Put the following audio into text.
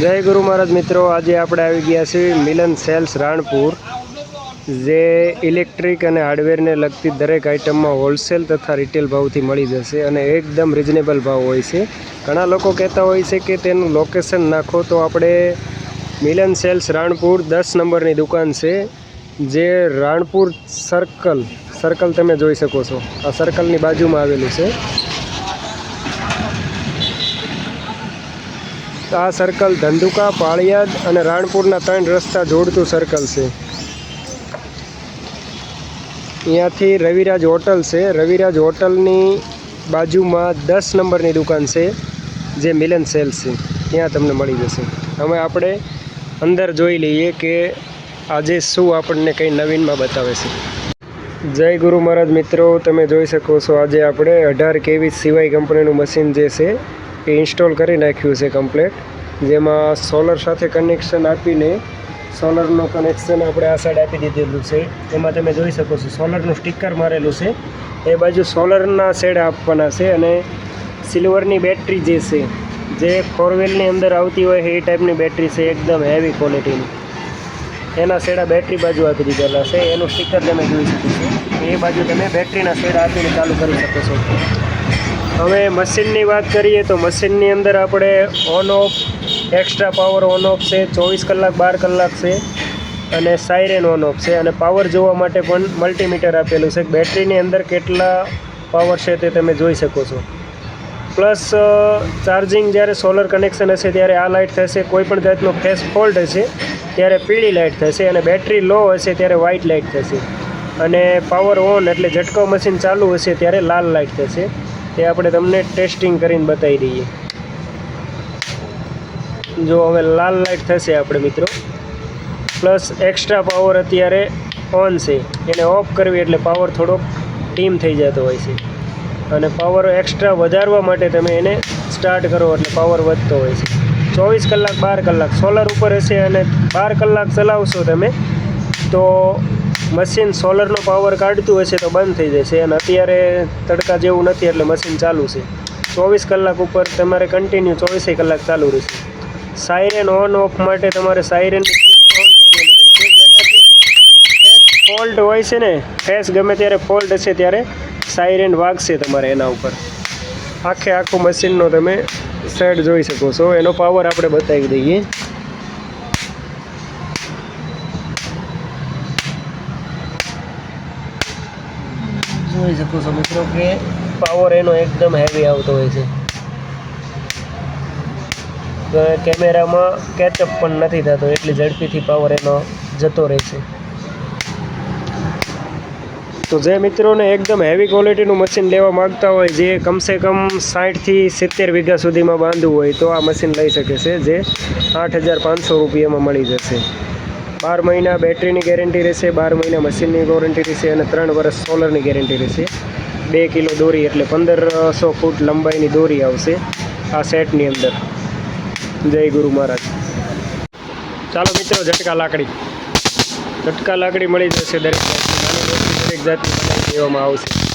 જય ગુરુ મહારાજ મિત્રો, આજે આપણે આવી ગયા છીએ મિલન સેલ્સ રાણપુર, જે ઇલેક્ટ્રિક અને હાર્ડવેરને લગતી દરેક આઇટમમાં હોલસેલ તથા રિટેલ ભાવથી મળી જશે અને એકદમ રિઝનેબલ ભાવ હોય છે. ઘણા લોકો કહેતા હોય છે કે તેનું લોકેશન નાખો તો આપણે મિલન સેલ્સ રાણપુર દસ નંબરની દુકાન છે, જે રાણપુર સર્કલ સર્કલ તમે જોઈ શકો છો. આ સર્કલની બાજુમાં આવેલું છે. આ સર્કલ ધંધુકા, પાળિયાદ અને રાણપુરના ત્રણ રસ્તા જોડતું સર્કલ છે. અહીંયાથી રવિરાજ હોટલ છે. રવિરાજ હોટલની બાજુમાં દસ નંબરની દુકાન છે, જે મિલન સેલ્સ છે. ત્યાં તમને મળી જશે. હવે આપણે અંદર જોઈ લઈએ કે આજે શું આપણને કંઈ નવીનમાં બતાવે છે. જય ગુરુ મહારાજ મિત્રો, તમે જોઈ શકો છો આજે આપણે અઢાર કેવી સિવાય કંપનીનું મશીન જે છે એ ઇન્સ્ટોલ કરી નાખ્યું છે કમ્પ્લેટ, જેમાં સોલર સાથે કનેક્શન આપીને સોલરનું કનેક્શન આપણે આ સાઈડ આપી દીધેલું છે. એમાં તમે જોઈ શકો છો, સોલરનું સ્ટીકર મારેલું છે. એ બાજુ સોલરના શેડ આપવાના છે અને સિલ્વરની બેટરી જે છે, જે ફોર વ્હીલની અંદર આવતી હોય એ ટાઈપની બેટરી છે, એકદમ હેવી ક્વોલિટીની એના શેડા બેટરી બાજુ આપી દીધેલા છે. એનું સ્ટીકર તમે જોઈ શકો છો. એ બાજુ તમે બેટરીના શેડા આપીને ચાલુ કરી શકો છો. હવે મશીનની વાત કરીએ તો મશીનની અંદર આપણે on off extra power on off છે, ચોવીસ કલાક, બાર કલાક છે અને સાયરેન ઓન ઓફ છે. અને પાવર જોવા માટે પણ મલ્ટીમીટર આપેલું છે. બેટરીની અંદર કેટલા પાવર છે તે તમે જોઈ શકો છો. પ્લસ ચાર્જિંગ જ્યારે સોલર કનેક્શન હશે ત્યારે આ લાઇટ થશે. કોઈ પણ જાતનો ફેસ ફોલ્ટ હશે ત્યારે પીળી લાઇટ થશે અને બેટરી લો હશે ત્યારે વ્હાઇટ લાઇટ થશે. અને પાવર ઓન એટલે ઝટકો મશીન ચાલુ હશે ત્યારે લાલ લાઇટ થશે. તે આપણે તમને ટેસ્ટિંગ કરીને બતાવી દઈએ. જો હવે લાલ લાઇટ થશે આપણે મિત્રો. પ્લસ એક્સ્ટ્રા પાવર અત્યારે ઓન છે. એને ઓફ કરવી એટલે પાવર થોડોક ટીમ થઈ જતો હોય છે. અને પાવર એક્સ્ટ્રા વધારવા માટે તમે એને સ્ટાર્ટ કરો એટલે પાવર વધતો હોય છે. ચોવીસ કલાક, બાર કલાક સોલર ઉપર હશે અને બાર કલાક ચલાવશો તમે, તો મશીન સોલરનો પાવર કાઢતું હશે તો બંધ થઈ જશે. અને અત્યારે તડકા જેવું નથી એટલે મશીન ચાલુ છે. ચોવીસ કલાક ઉપર તમારે કન્ટિન્યુ ચોવીસે કલાક ચાલુ રહેશે. સાયરેન ઓન ઓફ માટે તમારે ફેસ ફોલ્ટ હોય છે ને ફેસ ગમે ત્યારે ફોલ્ટ હશે ત્યારે સાયરેન વાગશે તમારે એના ઉપર. આખે આખું મશીનનો તમે સેટ જોઈ શકો છો. એનો પાવર આપણે બતાવી દઈએ. જોઈ શકો છો મિત્રો કે પાવર એનો એકદમ હેવી આવતો હોય છે. કેમેરામાં કેચઅપ પણ નથી થતો, એટલી ઝડપીથી પાવર એનો જતો રહે છે. તો જે મિત્રોને એકદમ હેવી ક્વોલિટીનું મશીન લેવા માગતા હોય, જે કમસે કમ સાઠથી સિત્તેર વીઘા સુધીમાં બાંધવું હોય, તો આ મશીન લઈ શકે છે, જે આઠ હજાર પાંચસો રૂપિયામાં મળી જશે. બાર મહિના બેટરીની ગેરંટી રહેશે, બાર મહિના મશીનની વોરંટી રહેશે અને ત્રણ વર્ષ સોલરની ગેરંટી રહેશે. બે કિલો દોરી એટલે પંદરસો ફૂટ લંબાઈની દોરી આવશે આ સેટની અંદર. જય ગુરુ મહારાજ. ચાલો મિત્રો, ઝટકા લાકડી. ઝટકા લાકડી મળી જશે દરેક દરેક જાતની બનાવી દેવામાં આવશે.